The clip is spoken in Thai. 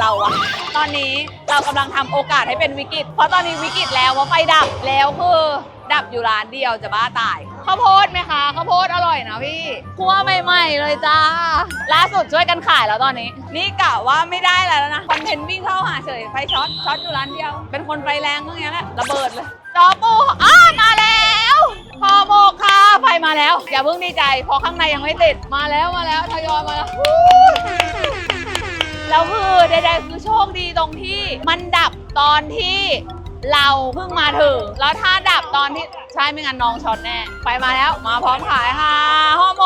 เราอะตอนนี้เรากำลังทำโอกาสให้เป็นวิกฤต เพราะตอนนี้วิกฤตแล้วว่าไฟดับแล้วคือดับอยู่ร้านเดียวจะบ้าตายข้าวโพดไหมคะข้าวโพดอร่อยนะพี่คั่วใหม่ๆเลยจ้าล่าสุดช่วยกันขายแล้วตอนนี้ นี่กะว่าไม่ได้แล้วนะคอนเทนต์วิ่งเข้าหาเฉยไฟช็อตช็อตอยู่ร้านเดียว เป็นคนไฟแรงก็อย่างเงี้ยแหละระเบิดเลยจอปูอ้ามาแล้วพอหมกค่ะไฟมาแล้ว อย่าเพิ่งดีใจเพราะข้างในยังไม่ติดมาแล้วมาแล้วทยอยมาแล้ว ดๆคือโชคดีตรงที่มันดับตอนที่เราเพิ่งมาถึง แล้วถ้าดับตอนที่ใช่ไม่งั้นน้องช็อตแน่ ไปมาแล้วมาพร้อมขายค่ะห่อโม